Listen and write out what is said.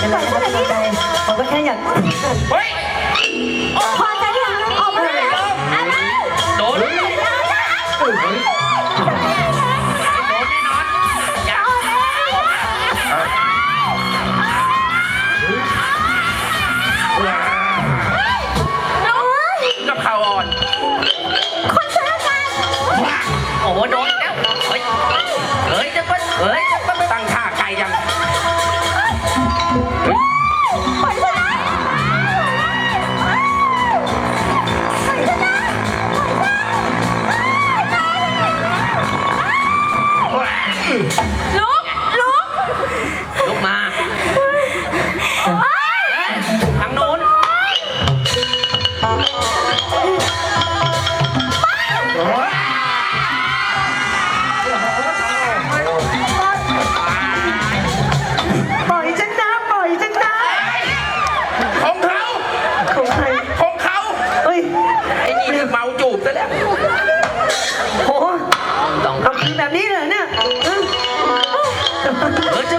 กันเลยนะครับพี่ใจผมก็แค่อยากเฮ้ยพอใจหรือยังออกมาแลยอะไรโดน ปล่อยชนะปล่อยชนะลุก ของเขาของใครของเขาเฮ้ยไอ้นี่เมาจูบซะแล้วโหต้องเอาคืนแบบนี้เลยเนี่ยเออเออจะ